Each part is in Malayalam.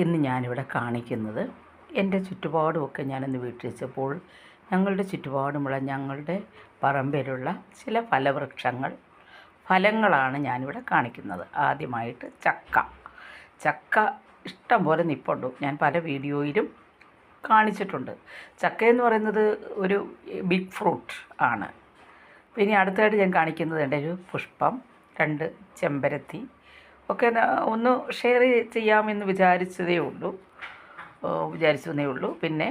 ഇന്ന് ഞാനിവിടെ കാണിക്കുന്നത് എന്റെ ചുറ്റുപാടുമൊക്കെ ഞാനിന്ന് വീട്ടിൽ വെച്ചപ്പോൾ ഞങ്ങളുടെ ചുറ്റുപാടുമുള്ള ഞങ്ങളുടെ പറമ്പിലുള്ള ചില ഫലവൃക്ഷങ്ങൾ ഫലങ്ങളാണ് ഞാനിവിടെ കാണിക്കുന്നത്. ആദ്യമായിട്ട് ചക്ക. ചക്ക ഇഷ്ടം പോലെ നിപ്പുണ്ട്. ഞാൻ പല വീഡിയോയിലും കാണിച്ചിട്ടുണ്ട്. ചക്ക എന്ന് പറയുന്നത് ഒരു ബിഗ് ഫ്രൂട്ട് ആണ്. പിന്നെ അടുത്തായിട്ട് ഞാൻ കാണിക്കുന്നത് എന്റെ ഒരു പുഷ്പം രണ്ട് ചെമ്പരത്തി ഒക്കെ ഒന്ന് ഷെയർ ചെയ്യാമെന്ന് വിചാരിച്ചതേ ഉള്ളൂ. വിചാരിച്ചതേ ഉള്ളൂ. പിന്നെ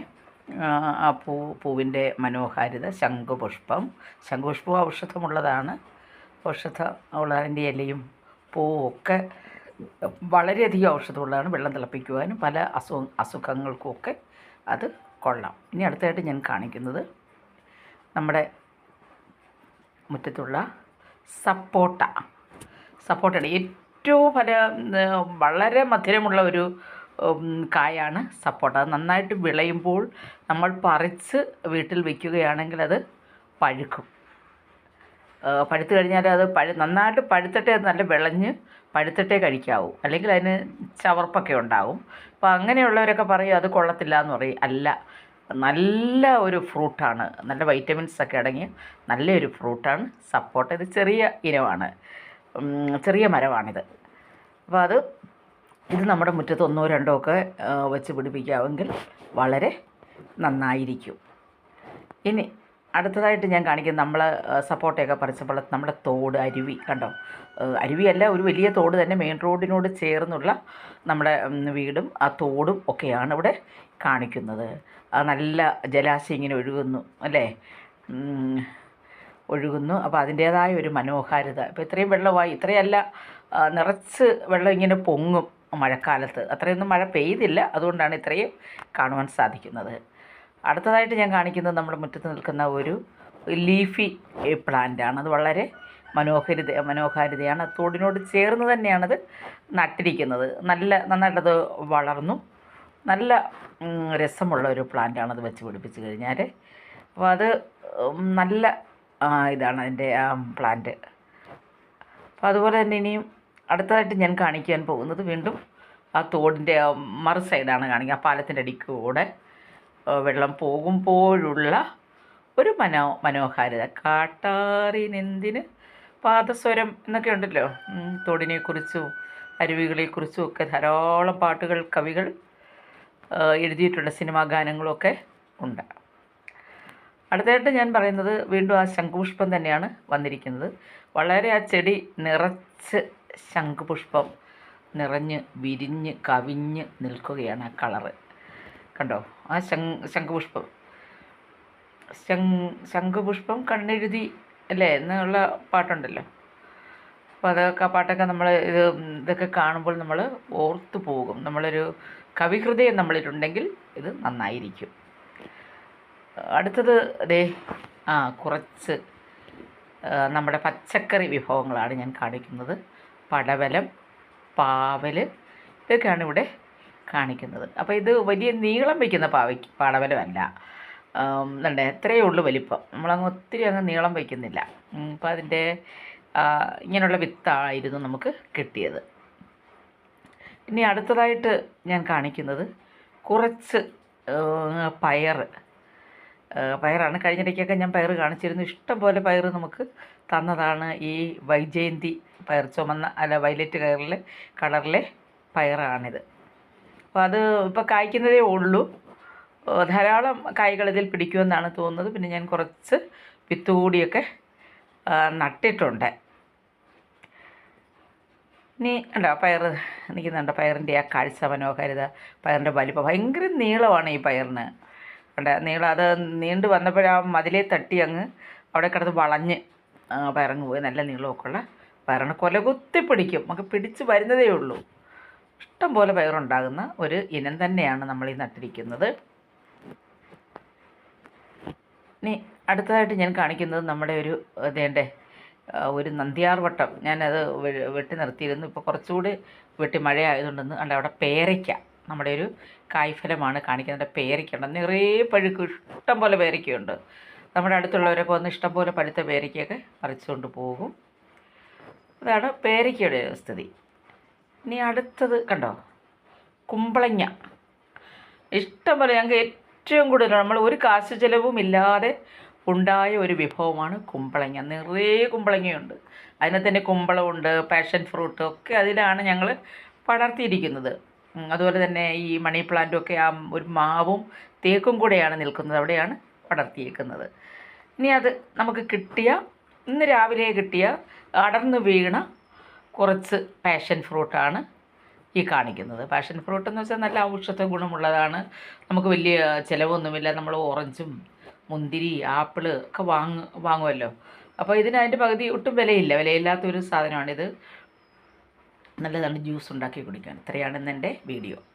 ആ പൂ പൂവിന്റെ മനോഹാരിത ശംഖുപുഷ്പം. ശംഖുപുഷ്പം ഔഷധമുള്ളതാണ്. ഔഷധ ഉള്ളതിന്റെ ഇലയും പൂവും ഒക്കെ വളരെയധികം ഔഷധമുള്ളതാണ്. വെള്ളം തിളപ്പിക്കുവാനും പല അസു അസുഖങ്ങൾക്കുമൊക്കെ അത് കൊള്ളാം. ഇനി അടുത്തായിട്ട് ഞാൻ കാണിക്കുന്നത് നമ്മുടെ മുറ്റത്തുള്ള സപ്പോട്ട. സപ്പോട്ടയുടെ ഏറ്റവും ഫല വളരെ മധുരമുള്ള ഒരു കായാണ് സപ്പോട്ട. അത് നന്നായിട്ട് വിളയുമ്പോൾ നമ്മൾ പറിച്ച് വീട്ടിൽ വയ്ക്കുകയാണെങ്കിൽ അത് പഴുക്കും. പഴുത്തു കഴിഞ്ഞാൽ അത് പഴു നന്നായിട്ട് പഴുത്തിട്ടേ അത് നല്ല വിളഞ്ഞ് പഴുത്തിട്ടേ കഴിക്കാവൂ. അല്ലെങ്കിൽ അതിന് ചവർപ്പൊക്കെ ഉണ്ടാവും. അപ്പോൾ അങ്ങനെയുള്ളവരൊക്കെ പറയും അത് കൊള്ളത്തില്ല എന്ന് പറയും. അല്ല നല്ല ഒരു ഫ്രൂട്ടാണ്. നല്ല വൈറ്റമിൻസ് ഒക്കെ അടങ്ങിയ നല്ലൊരു ഫ്രൂട്ടാണ് സപ്പോട്ട. ഇത് ചെറിയ ഇനമാണ്. ചെറിയ മരമാണിത്. അപ്പോൾ അത് ഇത് നമ്മുടെ മുറ്റത്ത് ഒന്നോ രണ്ടോ ഒക്കെ വെച്ച് പിടിപ്പിക്കാമെങ്കിൽ വളരെ നന്നായിരിക്കും. ഇനി അടുത്തതായിട്ട് ഞാൻ കാണിക്കുന്നത് നമ്മൾ സപ്പോർട്ടയൊക്കെ പറിച്ചപ്പോൾ നമ്മുടെ തോട് അരുവി കണ്ടോ? അരുവിയല്ല ഒരു വലിയ തോട് തന്നെ മെയിൻ റോഡിനോട് ചേർന്നുള്ള നമ്മുടെ വീടും ആ തോടും ഒക്കെയാണ് ഇവിടെ കാണിക്കുന്നത്. നല്ല ജലാശയം ഇങ്ങനെ ഒഴുകുന്നു അല്ലേ? ഒഴുകുന്നു. അപ്പോൾ അതിന്റേതായ ഒരു മനോഹാരിത. ഇപ്പോൾ ഇത്രയും വെള്ളമായി ഇത്രയല്ല നിറച്ച് വെള്ളം ഇങ്ങനെ പൊങ്ങും മഴക്കാലത്ത്. അത്രയൊന്നും മഴ പെയ്തില്ല. അതുകൊണ്ടാണ് ഇത്രയും കാണുവാൻ സാധിക്കുന്നത്. അടുത്തതായിട്ട് ഞാൻ കാണിക്കുന്നത് നമ്മുടെ മുറ്റത്ത് നിൽക്കുന്ന ഒരു ലീഫി പ്ലാന്റ് ആണ് അത് വളരെ മനോഹരിത മനോഹാരിതയാണ്. തോടിനോട് ചേർന്ന് തന്നെയാണത് നട്ടിരിക്കുന്നത്. നല്ല നന്നായിട്ടത് വളർന്നു. നല്ല രസമുള്ള ഒരു പ്ലാന്റാണ് അത് വെച്ച് പിടിപ്പിച്ച് കഴിഞ്ഞാൽ അപ്പോൾ അത് നല്ല ഇതാണ് അതിന്റെ ആ പ്ലാന്റ് അപ്പോൾ അതുപോലെ തന്നെ ഇനിയും അടുത്തതായിട്ട് ഞാൻ കാണിക്കാൻ പോകുന്നത് വീണ്ടും ആ തോടിന്റെ മറു സൈഡാണ് കാണിക്കുക. ആ പാലത്തിന്റെ അടിക്കൂടെ വെള്ളം പോകുമ്പോഴുള്ള ഒരു മനോ മനോഹാരിത. കാട്ടാറിനെന്തിന്? പാദസ്വരം എന്നൊക്കെ ഉണ്ടല്ലോ. തോടിനെക്കുറിച്ചും അരുവികളെക്കുറിച്ചും ഒക്കെ ധാരാളം പാട്ടുകൾ കവികൾ എഴുതിയിട്ടുള്ള സിനിമാ ഗാനങ്ങളൊക്കെ ഉണ്ട്. അടുത്തായിട്ട് ഞാൻ പറയുന്നത് വീണ്ടും ആ ശംഖുപുഷ്പം തന്നെയാണ് വന്നിരിക്കുന്നത്. വളരെ ആ ചെടി നിറച്ച് ശംഖുപുഷ്പം നിറഞ്ഞ് വിരിഞ്ഞ് കവിഞ്ഞ് നിൽക്കുകയാണ് ആ കളറ്. കണ്ടോ? ആ ശംഖ് ശംഖുപുഷ്പം. ശംഖ് ശംഖുപുഷ്പം കണ്ണെഴുതി അല്ലേ? എന്നുള്ള പാട്ടുണ്ടല്ലോ. അപ്പോൾ അതൊക്കെ പാട്ടൊക്കെ നമ്മൾ ഇത് ഇതൊക്കെ കാണുമ്പോൾ നമ്മൾ ഓർത്തു പോകും. നമ്മളൊരു കവിഹൃദയം നമ്മളിലുണ്ടെങ്കിൽ ഇത് നന്നായിരിക്കും. അടുത്തത് ദേ ആ കുറച്ച് നമ്മുടെ പച്ചക്കറി വിഭവങ്ങളാണ് ഞാൻ കാണിക്കുന്നത്. പടവലം പാവൽ ഇതൊക്കെയാണ് ഇവിടെ കാണിക്കുന്നത്. അപ്പോൾ ഇത് വലിയ നീളം വയ്ക്കുന്ന പാവയ്ക്ക് പടവലമല്ല. എന്നുണ്ട് എത്രയേ ഉള്ളൂ വലിപ്പം. നമ്മളങ്ങ് ഒത്തിരി അങ്ങ് നീളം വയ്ക്കുന്നില്ല. അപ്പോൾ അതിന്റെ ഇങ്ങനെയുള്ള വിത്തായിരുന്നു നമുക്ക് കിട്ടിയത്. ഇനി അടുത്തതായിട്ട് ഞാൻ കാണിക്കുന്നത് കുറച്ച് പയർ പയറാണ്. കഴിഞ്ഞിടയ്ക്കൊക്കെ ഞാൻ പയർ കാണിച്ചിരുന്നു. ഇഷ്ടം പോലെ പയർ നമുക്ക് തന്നതാണ് ഈ വൈജയന്തി പയർ ചുമന്ന അല്ല വൈലറ്റ് കളറിലെ കളറിലെ പയറാണിത്. അപ്പോൾ അത് ഇപ്പോൾ കായ്ക്കുന്നതേ ഉള്ളൂ. ധാരാളം കായ്കൾ ഇതിൽ പിടിക്കുമെന്നാണ് തോന്നുന്നത്. പിന്നെ ഞാൻ കുറച്ച് വിത്ത് കൂടിയൊക്കെ ആ, നട്ടിട്ടുണ്ട്. ഇനി ഉണ്ടോ പയർ നിൽക്കുന്നുണ്ടോ. പയറിന്റെ ആ കാഴ്ച മനോഹാരിത പയറിന്റെ വലിപ്പം. ഭയങ്കര നീളമാണ് ഈ പയറിന്. ഉണ്ട് നീളം അത് നീണ്ടു വന്നപ്പോഴാ മതിലേ തട്ടി അങ്ങ് അവിടെ കിടന്ന് വളഞ്ഞ് ആ, പയറങ്ങ് പോയി. നല്ല നീളമൊക്കെ ഉള്ള പയറാണ്. കൊല കുത്തി പിടിക്കും. നമുക്ക് പിടിച്ച് വരുന്നതേ ഉള്ളൂ. ഇഷ്ടം പോലെ പയറുണ്ടാകുന്ന ഒരു ഇനം തന്നെയാണ് നമ്മൾ ഈ നട്ടിരിക്കുന്നത്. ഇനി അടുത്തതായിട്ട് ഞാൻ കാണിക്കുന്നത് നമ്മുടെ ഒരു ഇതേണ്ടേ ഒരു നന്ദിയാർ വട്ടം. ഞാനത് വെട്ടി നിർത്തിയിരുന്നു. ഇപ്പോൾ കുറച്ചുകൂടി വെട്ടി മഴ ആയതുകൊണ്ടെന്ന് അല്ല അവിടെ പേരയ്ക്ക. നമ്മുടെ ഒരു കായ്ഫലമാണ് കാണിക്കുന്നത്. പേരയ്ക്കുണ്ട്. നിറയെ പഴുക്ക് ഇഷ്ടം പോലെ പേരയ്ക്കുണ്ട്. നമ്മുടെ അടുത്തുള്ളവരൊക്കെ വന്ന് ഇഷ്ടം പോലെ പഴുത്ത പേരയ്ക്കൊക്കെ പറിച്ചുകൊണ്ട് പോകും. അതാണ് പേരയ്ക്കയുടെ സ്ഥിതി. ഇനി അടുത്തത് കണ്ടോ? കുമ്പളങ്ങ. ഇഷ്ടം പോലെ ഞങ്ങൾക്ക് ഏറ്റവും കൂടുതൽ നമ്മൾ ഒരു കാശ് ചിലവും ഇല്ലാതെ ഉണ്ടായ ഒരു വിഭവമാണ് കുമ്പളങ്ങ. നിറയെ കുമ്പളങ്ങയുണ്ട്. അതിനെ തന്നെ കുമ്പളമുണ്ട് പാഷൻ ഫ്രൂട്ട് ഒക്കെ അതിലാണ് ഞങ്ങൾ പടർത്തിയിരിക്കുന്നത്. ഉം, അതുപോലെ തന്നെ ഈ മണി പ്ലാന്റും ഒക്കെ ആ ഒരു മാവും തേക്കും കൂടെയാണ് നിൽക്കുന്നത് അവിടെയാണ് വളർത്തിയേക്കുന്നത് ഇനി അത് നമുക്ക് കിട്ടിയ ഇന്ന് രാവിലെ കിട്ടിയ അടർന്ന് വീണ കുറച്ച് പാഷൻ ഫ്രൂട്ടാണ് ഈ കാണിക്കുന്നത്. പാഷൻ ഫ്രൂട്ട് എന്ന് വെച്ചാൽ നല്ല ഔഷധ ഗുണമുള്ളതാണ്. നമുക്ക് വലിയ ചിലവൊന്നുമില്ല. നമ്മൾ ഓറഞ്ചും മുന്തിരി ആപ്പിൾ ഒക്കെ വാങ്ങ വാങ്ങുമല്ലോ അപ്പോൾ ഇതിന് അതിന്റെ പകുതി ഒട്ടും വിലയില്ല. വിലയില്ലാത്തൊരു സാധനമാണിത്. നല്ലതാണ് ജ്യൂസ് ഉണ്ടാക്കി കുടിക്കാൻ. ഇത്രയാണ് ഇന്ന് എന്റെ വീഡിയോ.